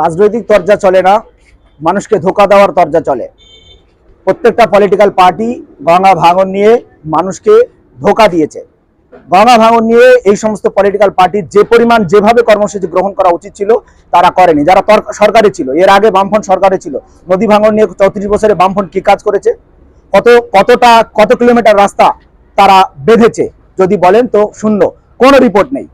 রাজনৈতিক তরজা চলে না, মানুষকে ধোকা দেওয়ার তরজা চলে। প্রত্যেকটা পলিটিক্যাল পার্টি গঙ্গা ভাঙন নিয়ে মানুষকে ধোকা দিয়েছে। গঙ্গা ভাঙন নিয়ে এই সমস্ত পলিটিক্যাল পার্টি যে পরিমাণ যেভাবে কর্মসূচি গ্রহণ করা উচিত ছিল, তারা করেনি। যারা সরকারে ছিল, এর আগে বামফ্রন্ট সরকারে ছিল, নদী ভাঙন নিয়ে চৌত্রিশ বছরে বামফ্রন্ট কি কাজ করেছে? কত, কতটা, কত কিলোমিটার রাস্তা তারা বেঁধেছে? যদি বলেন তো শূন্য, কোনো রিপোর্ট নেই।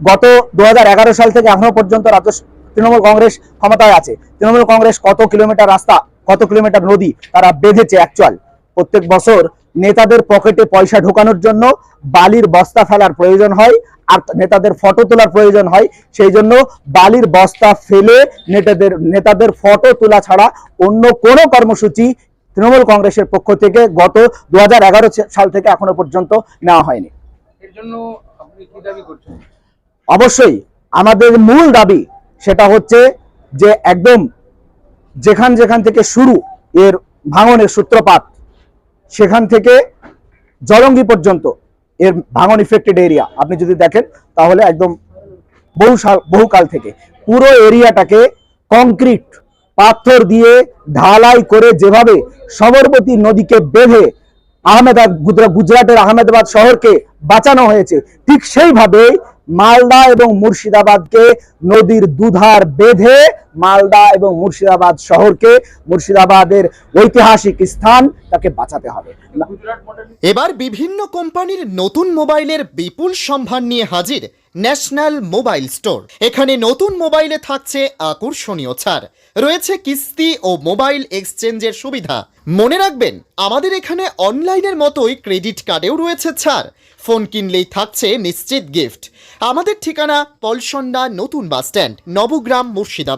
গত দু হাজার এগারো সাল থেকে এখনও পর্যন্ত রাজ্য তৃণমূল কংগ্রেস ক্ষমতায় আছে। তৃণমূল কংগ্রেস কত কিলোমিটার রাস্তা কত কিলোমিটার নদী তারা বেঁধেছে অ্যাকচুয়াল প্রত্যেক বছর নেতাদের পকেটে পয়সা ঢোকানোর জন্য বালির বস্তা ফেলার প্রয়োজন হয় আর নেতাদের ফটো তোলার প্রয়োজন হয়। সেই জন্য বালির বস্তা ফেলে নেতাদের নেতাদের ফটো তোলা ছাড়া অন্য কোনো কর্মসূচি তৃণমূল কংগ্রেসের পক্ষ থেকে গত দু হাজার এগারো সাল থেকে এখনও পর্যন্ত নেওয়া হয়নি। এর জন্য আপনি কি দাবি করছেন? অবশ্যই আমাদের মূল দাবি সেটা হচ্ছে যে একদম যেখান যেখান থেকে শুরু এর ভাঙনের সূত্রপাত, সেখান থেকে জলঙ্গি পর্যন্ত এর ভাঙন ইফেক্টেড এরিয়া আপনি যদি দেখেন, তাহলে একদম বহু বহুকাল থেকে পুরো এরিয়াটাকে কংক্রিট পাথর দিয়ে ঢালাই করে যেভাবে সবরমতী নদীকে বেঁধে আহমেদাবাদ, গুজরাটের আহমেদাবাদ শহরকে বাঁচানো হয়েছে, ঠিক সেইভাবে মালদা এবং মুর্শিদাবাদকে নদীর দুধার বেঁধে মালদা এবং মুর্শিদাবাদ শহরকে মুর্শিদাবাদের ঐতিহাসিক স্থান তাকে বাঁচাতে হবে। এবার বিভিন্ন কোম্পানির নতুন মোবাইলের বিপুল সম্ভার নিয়ে হাজির ন্যাশনাল মোবাইল স্টোর। এখানে নতুন মোবাইলে থাকছে আকর্ষণীয় ছাড়। রয়েছে কিস্তি ও মোবাইল এক্সচেঞ্জের সুবিধা। মনে রাখবেন, আমাদের এখানে অনলাইনের মতোই ক্রেডিট কার্ডেও রয়েছে ছাড়। ফোন কিনলেই থাকছে নিশ্চিত গিফট। আমাদের ঠিকানা পলসন্ডা নতুন বাস স্ট্যান্ড নবগ্রাম মুর্শিদাবাদ।